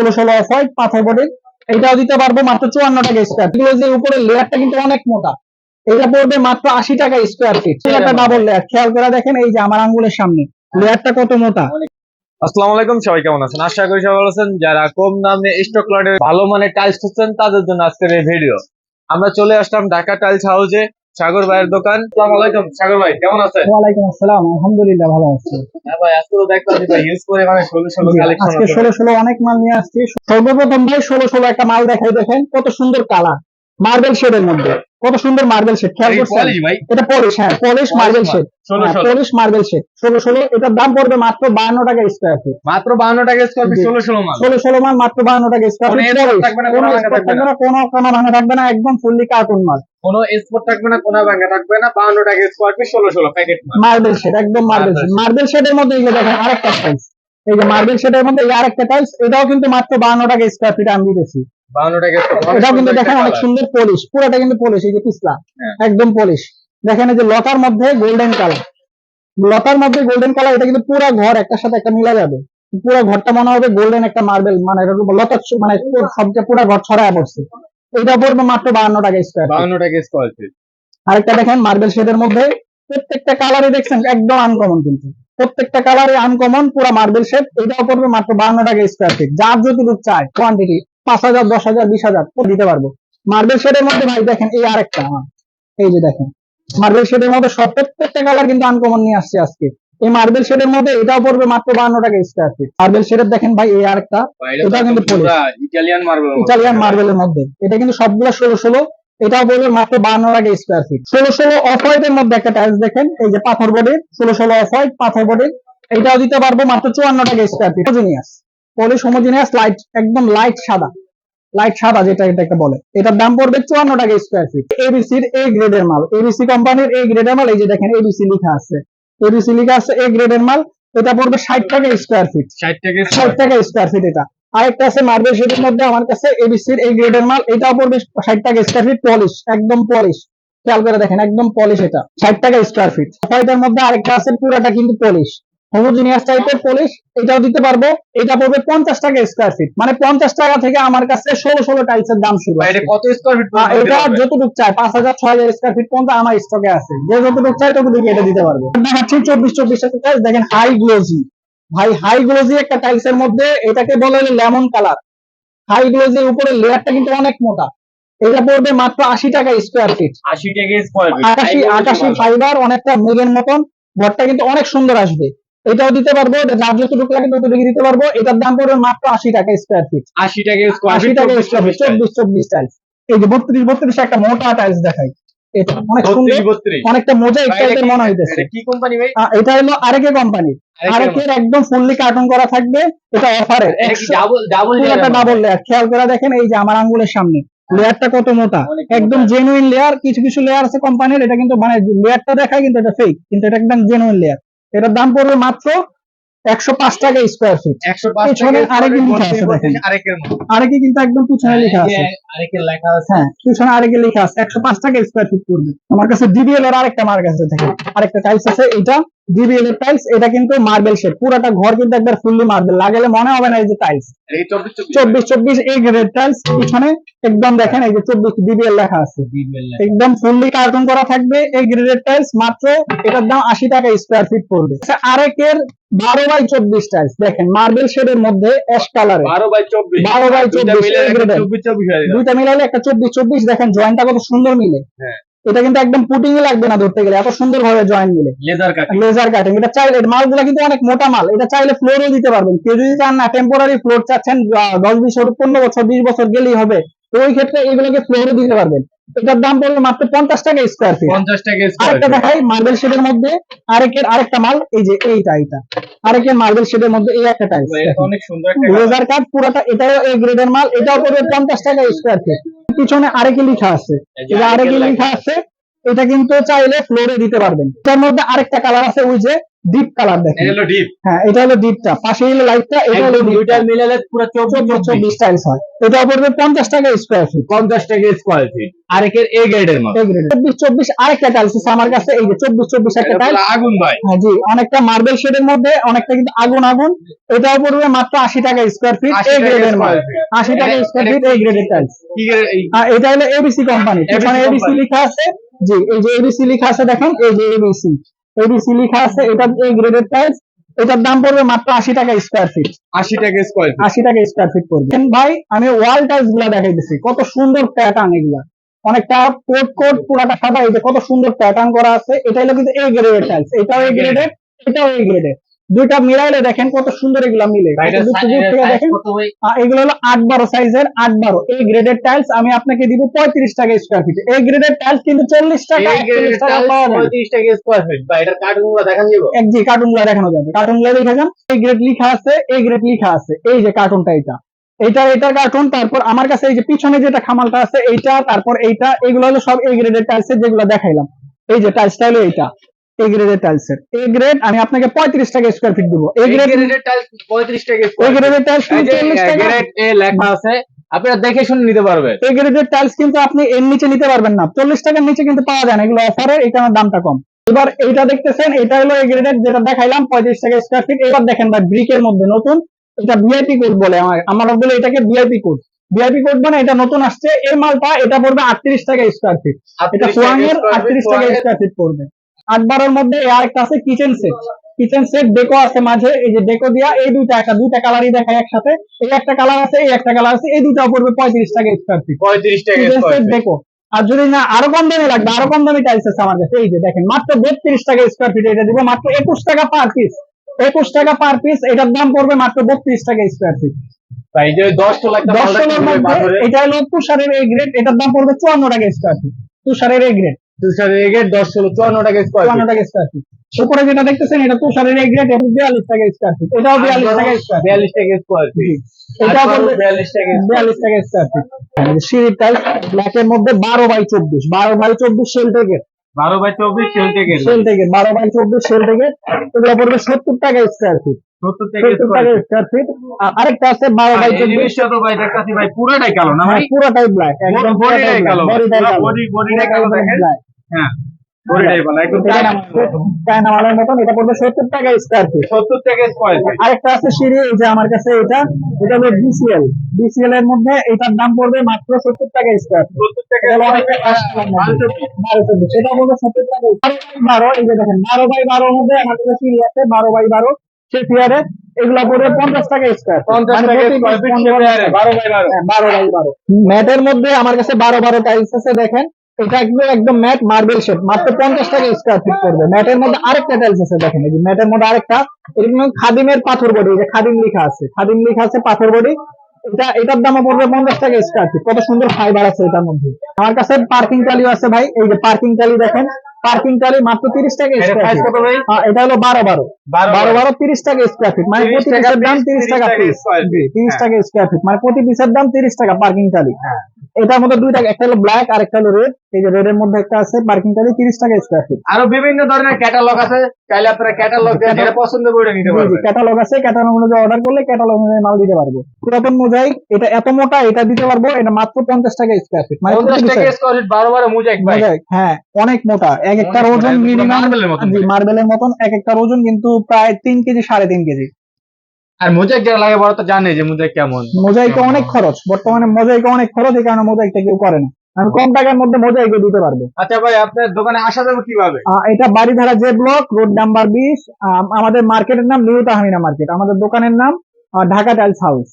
ষোলো ষোলো off white পাথর বডি এটাও দিতে পারব মাত্র চুয়ান্ন টাকা স্কোয়ার এগুলো যে উপরে লেয়ারটা কিন্তু অনেক মোটা। এটা পড়বে মাত্র আশি টাকা স্কোয়ার ফিট একটা ডাবল লেয়ার খেয়াল করে দেখেন এই যে আমার আঙ্গুলের সামনে। লেয়ারটা কত মোটা? আসসালামু আলাইকুম সবাই কেমন আছেন? আশা করি সবাই ভালো আছেন। যারা কম দামে স্টক লটের ভালো মানের টাইলস খুঁজছেন তাদের জন্য আজকের এই ভিডিও আমরা চলে আসলাম ঢাকা টাইলস হাউসে সাগর ভাইয়ের দোকান। আসসালামু আলাইকুম সাগর ভাই কেমন আছেন? ওয়ালাইকুম আসসালাম আলহামদুলিল্লাহ ভালো আছি। হ্যাঁ ভাই আজকে তো দেখতেছি ভাই ইউজ করে মানে কালেকশন আজকে অনেক মাল নিয়ে আসছি। সর্বপ্রথম ভাই ষোলো ষোলো একটা মাল দেখাই দেখেন কত সুন্দর কালার মার্বেল শেডের মধ্যে। কত সুন্দর মার্বেল শেড খেয়াল করছেন? এটা পলিশ হ্যাঁ polish marble shade polish marble shade ষোলো ষোলো। এটার দাম পড়বে মাত্র বান্ন টাকা স্কোয়ার ফিট মাত্র বান্ন টাকা স্কোয়ার ফিট ষোলো ষোলো মাল ষোলো ষোলো মাল মাত্র বান্ন টাকা স্কোয়ার কোনো ফিট থাকবে না, কোনো ভাঙা থাকবে না। কোনো ভাঙা থাকবে না একদম ফুললি কার্টুন মাল কোনো স্পট থাকবে না কোনো ভাঙা থাকবে না বান্ন টাকা স্কোয়ার ফিট ষোলো ষোলো প্যাকেট মাল মার্বেল শেড একদম মার্বেল শেড মার্বেল শেডের মধ্যে এগুলো দেখেন আরেকটা টাইলস এই যে মার্বেল শেডের মধ্যে এই আরেকটা টাইলস এটাও কিন্তু মাত্র বান্ন টাকা স্কোয়ার ফিট আমি দিতেছি। বান্ন টাকা square feet। এটাও কিন্তু সুন্দর দেখেন একটা অনেক colour। সুন্দর পলিশ পুরোটা কিন্তু পলিশ এই যে পিছলা। একদম পলিশ দেখেন এই যে লতার মধ্যে গোল্ডেন কালার লতার মধ্যে গোল্ডেন কালার এটা কিন্তু পুরো ঘর একটার সাথে একটা মিলা যাবে পুরো ঘরটা মনে হবে গোল্ডেন একটা মার্বেল মানে এটা মানে সবচেয়ে পুরো ঘর ছড়ায় পড়ছে এটা পড়বে মাত্র টাকা স্কোয়ার বান্ন টাকা স্কোয়ার ফিট আরেকটা দেখেন মার্বেল শেডের মধ্যে প্রত্যেকটা কালারই দেখছেন একদম আনকমন কিন্তু প্রত্যেকটা কালারে আনকমন পুরো মার্বেল শেড এটাও পড়বে মাত্র বান্ন টাকা স্কোয়ার ফিট যার যতটুকু চাই কোয়ান্টিটি পাঁচ হাজার দশ হাজার বিশ হাজার দিতে পারব। মার্বেল শেডের মধ্যে ভাই দেখেন এই আরেকটা আমার এই যে দেখেন। মার্বেল শেডের মধ্যে সব প্রত্যেকটা কালার কিন্তু আনকমন নিয়ে আসছে আজকে। এই মার্বেল শেডের মধ্যে এটাও পড়বে মাত্র বান্ন টাকা স্কোয়ার ফিট মার্বেল শেডের দেখেন ভাই এই আরেকটা এটা কিন্তু ইটালিয়ান মার্বেল ইটালিয়ান মার্বেলের মধ্যে। এটা কিন্তু সবগুলো ষোলো ষোলো এটাও বলবে মাত্র বান্ন টাকা স্কোয়ার ফিট ষোলো ষোলো অফ হোয়াইটের মধ্যে একটা টাইলস দেখেন এই যে পাথর বডির ষোলো ষোলো অফ হোয়াইট পাথর বডির এটাও দিতে পারব মাত্র চুয়ান্ন টাকা square feet homogeneous polish homogeneous light একদম লাইট সাদা। লাইট সাদা যেটা এটাকে বলে। এটার দাম পড়বে চুয়ান্ন টাকা স্কোয়ার ফিট এবিসির এ গ্রেডের মাল। এবিসি কোম্পানির এ গ্রেডের মাল এই যে দেখেন এবিসি লেখা আছে। এবিসি লেখা আছে এ গ্রেডের মাল এটা পড়বে ষাট টাকা স্কোয়ার ফিট ষাট টাকা ষাট টাকা স্কোয়ার ফিট এটা। আরেকটা আছে মার্বেল শেডের মধ্যে আমার কাছে এবিসির এই গ্রেডের মাল এটা পড়বে ষাট টাকা স্কোয়ার ফিট পলিশ একদম পলিশ খেয়াল করে দেখেন একদম পলিশ এটা। ষাট টাকা স্কোয়ার ফিট হোয়াইটের মধ্যে আরেকটা আছে পুরাটা কিন্তু পলিশ হোমোজিনিয়াস টাইপের পলিশ এটাও দিতে পারব। এটা পড়বে পঞ্চাশ টাকা স্কোয়ার ফিট মানে পঞ্চাশ টাকা থেকে আমার কাছে ষোলো ষোলো টাইলসের দাম শুরু। কত স্কোয়ার ফিট এটা যতটুকু চাই পাঁচ হাজার ছয় হাজার স্কোয়ার ফিট পর্যন্ত আমার স্টকে আছে। যে যতটুকু চাই ততটুকু এটা দিতে পারব। দেখাচ্ছি চব্বিশ চব্বিশ টাকা দেখেন হাই গ্লোজি ভাই হাই গ্লোজি একটা টাইলস এর মধ্যে এটাকে বলে লেমন কালার হাই গ্লোজির উপরে লেয়ারটা কিন্তু অনেক মোটা। এটা পড়বে মাত্র আশি টাকা স্কোয়ার ফিট আশি টাকা স্কোয়ার ফিট আকাশি আকাশি ফাইবার অনেকটা মেঘের মতন। ঘরটা কিন্তু অনেক সুন্দর আসবে। এটাও দিতে পারব এটা যার যতটুকু লাগে ততটুকু দিতে পারব। এটার দাম পড়বে মাত্র আশি টাকা স্কোয়ার ফিট আশি টাকা আশি টাকা স্কোয়ার ফিট চব্বিশ চব্বিশ টাইলস এই যে বত্রিশ বত্রিশ একটা মোটা টাইলস দেখাই। এটা অনেক সুন্দর বত্রিশ বত্রিশ। অনেকটা মোজা টাইপের মনে হইতেছে। কি কোম্পানি ভাই? আহ, এটা হলো আরেকে কোম্পানি আরেকের একদম ফুললি কার্টুন করা থাকবে। এটা অফারের ডাবল ডাবল ডাবল লেয়ার খেয়াল করে দেখেন এই যে আমার আঙ্গুলের সামনে। লেয়ারটা কত মোটা। একদম জেনুইন লেয়ার কিছু কিছু লেয়ার আছে কোম্পানির এটা কিন্তু মানে লেয়ারটা দেখায় কিন্তু এটা ফেক কিন্তু এটা একদম জেনুইন লেয়ার এটার দাম পড়বে মাত্র একশো পাঁচ টাকা স্কোয়ার ফিট পেছনে আছে আরেকের মতো। আরেকে কিন্তু একদম পিছনে লেখা আছে। এই যে আরেকের লেখা আছে। হ্যাঁ পিছনে আরেকে লেখা আছে। একশো পাঁচ টাকা স্কোয়ার ফিট পড়বে। আমার কাছে ডিবিএল এর আরেকটা মার্ক আছে দেখেন। আরেকটা টাইলস আছে এটা ডিবিএল এর টাইলস এটা কিন্তু মার্বেল শেড পুরাটা ঘর কিন্তু একবার ফুললি মার্বেল লাগালে মনে হবে না এই যে টাইলস চব্বিশ চব্বিশ। এই গ্রেড টাইলস পিছনে একদম দেখেন এই যে চব্বিশ লেখা আছে। একদম ফুললি কার্টুন করা থাকবে এই গ্রেডের টাইলস মাত্র এটার দাম আশি টাকা স্কোয়ার ফিট পড়বে। আচ্ছা, আরেকের বারো বাই চব্বিশ টাইলস দেখেন মার্বেল শেডের মধ্যে অ্যাশ কালারে বারো বাই চব্বিশ। 12 by দুইটা 24 মিলে এই একটা চব্বিশ চব্বিশ দুইটা মিলালে একটা চব্বিশ চব্বিশ দেখেন জয়েন্টটা কত সুন্দর মিলে। হ্যাঁ। এটা কিন্তু একদম পুটিং লাগবে না ধরতে গেলে এত সুন্দর ভাবে জয়েন্ট মিলে লেদার কাটিং লেজার কাটিং এটা চাইলে মালগুলো কিন্তু অনেক মোটা মাল এটা চাইলে ফ্লোরও দিতে পারবেন। কেউ যদি চান না টেম্পোরারি ফ্লোর চাচ্ছেন দশ বিশ পনেরো বছর বিশ বছর গেলেই হবে তো ওই ক্ষেত্রে এগুলোকে ফ্লোরও দিতে পারবেন। এটার দাম পড়বে মাত্র পঞ্চাশ টাকা স্কোয়ার ফিট পঞ্চাশ টাকা আরেকটা দেখাই মার্বেল শেডের মধ্যে আরেকের আরেকটা মাল এই যে এইটা এইটা। আরেকের মার্বেল শেডের মধ্যে এই একটা টাইলস অনেক সুন্দর একটা লেজার কাট পুরোটা এটাও এই গ্রেডের মাল এটাও পড়বে পঞ্চাশ টাকা স্কোয়ার ফিট পিছনে আরেকে লেখা আছে। আরেকে লিখা লেখা। আছে এটা কিন্তু চাইলে ফ্লোরে দিতে পারবেন। তার মধ্যে আরেকটা কালার আছে ওই যে ডিপ কালার দেখেন। এটা হলো ডিপ হ্যাঁ এটা হলো ডিপটা পাশে হলো লাইটটা এটা হলো দুইটা মিলালে পুরো চব্বিশ চব্বিশ চব্বিশ চব্বিশ টাইলস হয়। এটা পড়বে পঞ্চাশ টাকা স্কোয়ার ফিট পঞ্চাশ টাকা স্কোয়ার ফিট আরেকের এ গ্রেডের মাল চব্বিশ চব্বিশ আরেকটা টাইলস আছে আমার কাছে। এই যে চব্বিশ চব্বিশ একটা টাইলস পুরো আগুন ভাই। হ্যাঁ জি অনেকটা মার্বেল শেডের মধ্যে অনেকটা কিন্তু আগুন আগুন। এটাও পড়বে মাত্র আশি টাকা স্কোয়ার ফিট 80 এ গ্রেডের মাল feet। আশি টাকা এটা- স্কোয়ার ফিট এ গ্রেডের টাইলস কি আর এটা হলো এবিসি কোম্পানি এখানে এবিসি লেখা আছে। জি এই যে এবিসি লেখা আছে দেখেন এই যে এবিসি এবিসি লেখা আছে এটা এই গ্রেডের টাইলস এটার দাম পড়বে মাত্র আশি টাকা স্কোয়ার ফিট আশি টাকা স্কোয়ার ফিট আশি টাকা স্কোয়ার ফিট পড়বে। ভাই আমি ওয়াল টাইলসগুলা দেখাইতেছি কত সুন্দর প্যাটার্ন এগুলা। অনেকটা কোট কোট পুরাটা সাদা এই যে কত সুন্দর প্যাটার্ন করা আছে এটা হলো কিন্তু এ গ্রেডের টাইলস এটাও এই গ্রেডের এটাও এই গ্রেডের দুইটা মিলাইলে দেখেন কত সুন্দর এগুলা মিলে। এটা দেখেন। এগুলো হলো আট বারো সাইজের আট বারো। এই গ্রেডের টাইলস আমি আপনাকে দিব পঁয়ত্রিশ টাকা স্কোয়ার ফিট এই গ্রেডের টাইলস কিন্তু চল্লিশ টাকা 41 টাকা টাইলস পাওয়া যায় না। 35 টাকা স্কোয়ার ফিট দেখান জি কার্টুন দেখানো যাবে। দেখে যান। এই গ্রেড লিখা আছে এই গ্রেড লিখা আছে। এই যে কার্টুনটা এটা। এটা এটার কার্টুন তারপর আমার কাছে এই যে পিছনে যেটা খামালটা আছে এইটা তারপর এইটা এগুলো হলো সব এই গ্রেডের টাইলসের যেগুলো দেখাইলাম। এই যে টাইলসটা হলো এইটা। এই গ্রেডের টাইলসের এই গ্রেড আমি আপনাকে পঁয়ত্রিশ টাকা স্কোয়ার ফিট দিব। এই গ্রেডের টাইলস 35 টাকা গ্রেডের টাইলস গ্রেড এ লেখা আছে আপনারা দেখে শুনে নিতে পারবেন। এই গ্রেডের টাইলস কিন্তু আপনি এর নিচে নিতে পারবেন না। চল্লিশ টাকার নিচে কিন্তু পাওয়া যায় না এগুলো অফারের এই কারণে দামটা কম। এবার এইটা দেখতেছেন এটা হলো এই গ্রেডের যেটা দেখাইলাম পঁয়ত্রিশ টাকা স্কোয়ার ফিট এবার দেখেন ভাই ব্রিকের মধ্যে নতুন এটা ভিআইপি কোড বলে আমার আমরা বলে এটাকে ভিআইপি কোড ভিআইপি কোড মানে এটা নতুন আসছে এই মালটা এটা পড়বে আটত্রিশ টাকা স্কোয়ার ফিট এটা সোয়াং এর square feet, আটত্রিশ টাকা সোয়াং স্কোয়ার ফিট পড়বে। আট বারোর মধ্যে এই আরেকটা আছে কিচেন সেট কিচেন সেট ডেকো আছে মাঝে এই যে ডেকো দিয়া এই দুইটা একটা দুইটা কালারই দেখায় একসাথে। এই একটা কালার আছে এই একটা কালার আছে এই দুইটাও পড়বে পঁয়ত্রিশ টাকা স্কোয়ার ফিট 35 টাকা কিচেন সেট ডেকো আর যদি না আরও কম দামে লাগবে আরও কম দামি টাইলস আছে আমার কাছে এই যে দেখেন মাত্র বত্রিশ টাকা স্কোয়ার ফিট এটা দিব মাত্র একুশ টাকা পার পিস একুশ টাকা পার পিস এটার দাম পড়বে মাত্র বত্রিশ টাকা স্কোয়ার ফিট ভাই যে 10 টোলা একটা দশ মাল ষোলোর রাখতে হবে মধ্যে বাজারে। এটা হলো তুষারের এই গ্রেড এটার দাম পড়বে চুয়ান্ন টাকা স্কোয়ার ফিট তুষারের এই গ্রেড তুষার এই গ্রেড 10 ষোলো 54 টাকা স্কোয়ার চুয়ান্ন টাকা স্কোয়ার ফিট উপরে যেটা দেখতেছেন এটা তুষারের এটা বিয়াল্লিশ টাকা স্কোয়ার ফিট এটাও বিয়াল্লিশ টাকা স্কোয়ার 42 টাকা স্কোয়ার ফিট এটাও 42 টাকা বিয়াল্লিশ টাকা স্কোয়ার ফিট সিঁড়ির টাইলস ব্ল্যাক এর মধ্যে বারো বাই চব্বিশ। বারো বাই চব্বিশ সেল থেকে 12 বাই 24 সেল থেকে সেল থেকে বারো বাই চব্বিশ সেল থেকে এগুলো পড়বে সত্তর টাকা স্কোয়ার ফিট 70 টাকা সত্তর স্কোয়ার টাকা ফিট স্কোয়ার ফিট আরেকটা আছে বারো বাই চব্বিশ। পুরোটাই কালো না পুরোটাই ব্ল্যাক একদম বডিটাই কালো বডিটাই কালো। বডি বডিটাই কালো দেখেন। ব্ল্যাক হ্যাঁ বডিটাই কালো একদম চায়না মালের মতন এটা পড়বে সত্তর টাকা স্কোয়ার ফিট 70 টাকা স্কোয়ার ফিট আরেকটা আছে সিঁড়ি এই যে আমার কাছে এটা এটা হলো বিসিএল বিসিএল এর মধ্যে এটার দাম পড়বে মাত্র সত্তর টাকা স্কোয়ার 70 টাকা এটা হলো অনেকটা কাস্টমার মধ্যে। বারো পড়বে সত্তর টাকা বারো বাই বারো এই যে দেখেন বারো বাই বারোর মধ্যে আমার কাছে সিঁড়ি আছে বারো বাই বারো সে ফিয়ারে এগুলা পড়বে পঞ্চাশ টাকা স্কোয়ার 50 টাকা স্কোয়ার ফিট 12 বাই 12 বারো বাই বারো। ম্যাটের মধ্যে আমার কাছে বারো বারো টাইলস আছে দেখেন। এটা একদম একদম ম্যাট মার্বেল শেড মাত্র পঞ্চাশ টাকা স্কোয়ার ফিট পড়বে। ম্যাটের মধ্যে আরেকটা টাইলস আছে দেখেন এই যে ম্যাটের মধ্যে আরেকটা এরকম খাদিমের পাথর বডি যে খাদিম লেখা আছে খাদিম লেখা আছে পাথর বডি এটা এটার দাম পড়বে পঞ্চাশ টাকা স্কোয়ার ফিট কত সুন্দর ফাইবার আছে এটার মধ্যে। আমার কাছে পার্কিং টালিও আছে ভাই এই যে পার্কিং টালি দেখেন পার্কিং টালি মাত্র তিরিশ টাকা স্কোয়ার ফিট কত ভাই? এটা হলো বারো বারো। বারো বারো তিরিশ টাকা স্কোয়ার ফিট মানে প্রতি পিসের দাম তিরিশ টাকা পিস তিরিশ হ্যাঁ। টাকা স্কোয়ার ফিট মানে প্রতি পিসের দাম তিরিশ টাকা পার্কিং টালি হ্যাঁ। এটার মধ্যে দুইটা একটা হলো ব্ল্যাক আর একটা হলো রেড এই যে রেড এর মধ্যে একটা আছে পার্কিং টালি তিরিশ টাকা স্কোয়ার ফিট আরও বিভিন্ন ধরনের ক্যাটালগ আছে চাইলে আপনারা ক্যাটালগ যেটা পছন্দ করে নিতে পারবেন। ক্যাটালগ আছে ক্যাটালগ অনুযায়ী অর্ডার করলে ক্যাটালগ অনুযায়ী মাল দিতে পারব। পুরাতন মোজাইক এটা এত মোটা এটা দিতে পারব এটা মাত্র পঞ্চাশ টাকা স্কোয়ার ফিট মানে পঞ্চাশ টাকা স্কোয়ার ফিট বারো বারো মুজাক মোজাইক হ্যাঁ অনেক মোটা। এক একটা ওজন মিনিমাম। মার্বেলের মতন এক একটা ওজন কিন্তু প্রায় তিন কেজি সাড়ে তিন কেজি। আর মোজাইক যারা লাগে বড় তো জানে যে মোজাইক কেমন। মোজাইকে অনেক খরচ বর্তমানে মোজাইকে অনেক খরচ এই কারণে মোজাইকটা কেউ করে না। আমি কম টাকার মধ্যে মোজাইকে দিতে পারব। আচ্ছা ভাই আপনার দোকানে আসা যাবে কীভাবে? এটা বাড়িধারা যে ব্লক রোড নাম্বার বিশ আমাদের মার্কেটের নাম নিউ তাহমিনা মার্কেট। আমাদের দোকানের নাম ঢাকা টাইলস হাউস।